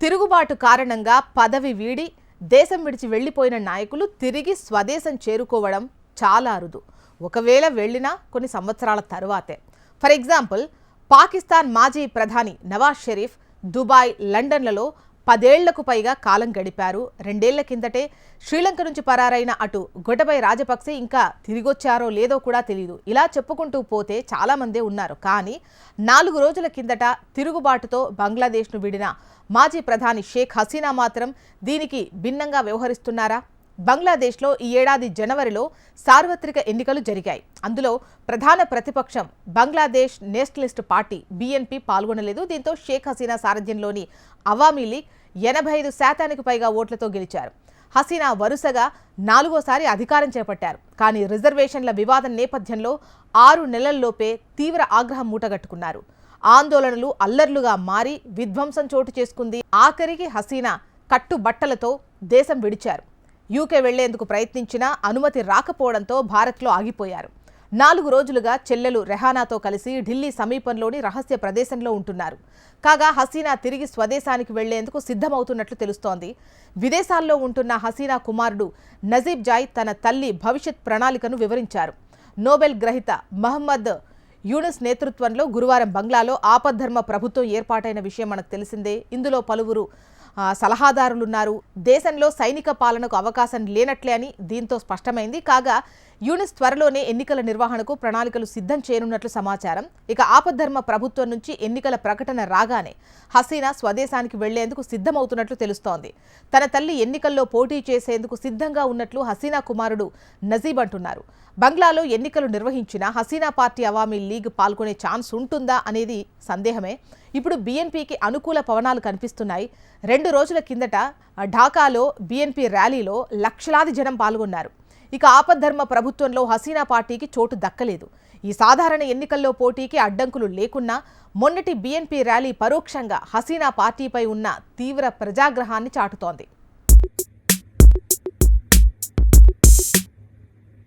తిరుగుబాటు కారణంగా పదవి వీడి దేశం విడిచి వెళ్ళిపోయిన నాయకులు తిరిగి స్వదేశం చేరుకోవడం చాలా అరుదు. ఒకవేళ వెళ్ళినా కొన్ని సంవత్సరాల తరువాతే. ఫర్ ఎగ్జాంపుల్ పాకిస్తాన్ మాజీ ప్రధాని నవాజ్ షరీఫ్ దుబాయ్ లండన్లలో పదేళ్ళకు పైగా కాలం గడిపారు. రెండేళ్ళ కిందటే శ్రీలంక నుంచి పరారైన అటు గొడబై రాజపక్సే ఇంకా తిరిగొచ్చారో లేదో కూడా తెలియదు ఇలా చెప్పుకుంటూ పోతే చాలామందే ఉన్నారు. కానీ నాలుగు రోజుల కిందట తిరుగుబాటుతో బంగ్లాదేశ్ను విడిన మాజీ ప్రధాని షేక్ హసీనా మాత్రం దీనికి భిన్నంగా వ్యవహరిస్తున్నారా? బంగ్లాదేశ్లో ఈ ఏడాది జనవరిలో సార్వత్రిక ఎన్నికలు జరిగాయి. అందులో ప్రధాన ప్రతిపక్షం బంగ్లాదేశ్ నేషనలిస్ట్ పార్టీ బీఎన్పీ పాల్గొనలేదు. దీంతో షేక్ హసీనా సారథ్యంలోని అవామీ లీగ్ ఎనభై ఐదు శాతానికి పైగా ఓట్లతో గెలిచారు. హసీనా వరుసగా నాలుగోసారి అధికారం చేపట్టారు. కానీ రిజర్వేషన్ల వివాదం నేపథ్యంలో ఆరు నెలల్లోపే తీవ్ర ఆగ్రహం మూటగట్టుకున్నారు. ఆందోళనలు అల్లర్లుగా మారి విధ్వంసం చోటు చేసుకుంది. ఆఖరికి హసీనా కట్టుబట్టలతో దేశం విడిచారు. యూకే వెళ్ళేందుకు ప్రయత్నించినా అనుమతి రాకపోవడంతో భారత్లో ఆగిపోయారు. నాలుగు రోజులుగా చెల్లెలు రెహానాతో కలిసి ఢిల్లీ సమీపంలోని రహస్య ప్రదేశంలో ఉంటున్నారు. కాగా హసీనా తిరిగి స్వదేశానికి వెళ్ళేందుకు సిద్ధమవుతున్నట్లు తెలుస్తోంది. విదేశాల్లో ఉంటున్న హసీనా కుమారుడు నజీబ్ జాయ్ తన తల్లి భవిష్యత్ ప్రణాళికను వివరించారు. నోబెల్ గ్రహీత మహమ్మద్ యూనిస్ నేతృత్వంలో గురువారం బంగ్లాలో ఆపద్ధర్మ ప్రభుత్వం ఏర్పాటైన విషయం మనకు తెలిసిందే. ఇందులో పలువురు సలహాదారులున్నారు. దేశంలో సైనిక పాలనకు అవకాశం లేనట్లే అని దీంతో స్పష్టమైంది. కాగా యూనిస్ త్వరలోనే ఎన్నికల నిర్వహణకు ప్రణాళికలు సిద్ధం చేయనున్నట్లు సమాచారం. ఇక ఆపద్ధర్మ ప్రభుత్వం నుంచి ఎన్నికల ప్రకటన రాగానే హసీనా స్వదేశానికి వెళ్ళేందుకు సిద్ధమవుతున్నట్లు తెలుస్తోంది. తన తల్లి ఎన్నికల్లో పోటీ చేసేందుకు సిద్ధంగా ఉన్నట్లు హసీనా కుమారుడు నజీబ్ అంటున్నారు. బంగ్లాలో ఎన్నికలు నిర్వహించిన హసీనా పార్టీ అవామీ లీగ్ పాల్గొనే ఛాన్స్ ఉంటుందా అనేది సందేహమే. ఇప్పుడు బీఎన్పీకి అనుకూల పవనాలు కనిపిస్తున్నాయి. రెండు రోజుల కిందట ఢాకాలో బీఎన్పీ ర్యాలీలో లక్షలాది జనం పాల్గొన్నారు. ఇక ఆపద్ధర్మ ప్రభుత్వంలో హసీనా పార్టీకి చోటు దక్కలేదు. ఈ సాధారణ ఎన్నికల్లో పోటీకి అడ్డంకులు లేకున్నా మొన్నటి బీఎన్పీ ర్యాలీ పరోక్షంగా హసీనా పార్టీపై ఉన్న తీవ్ర ప్రజాగ్రహాన్ని చాటుతోంది.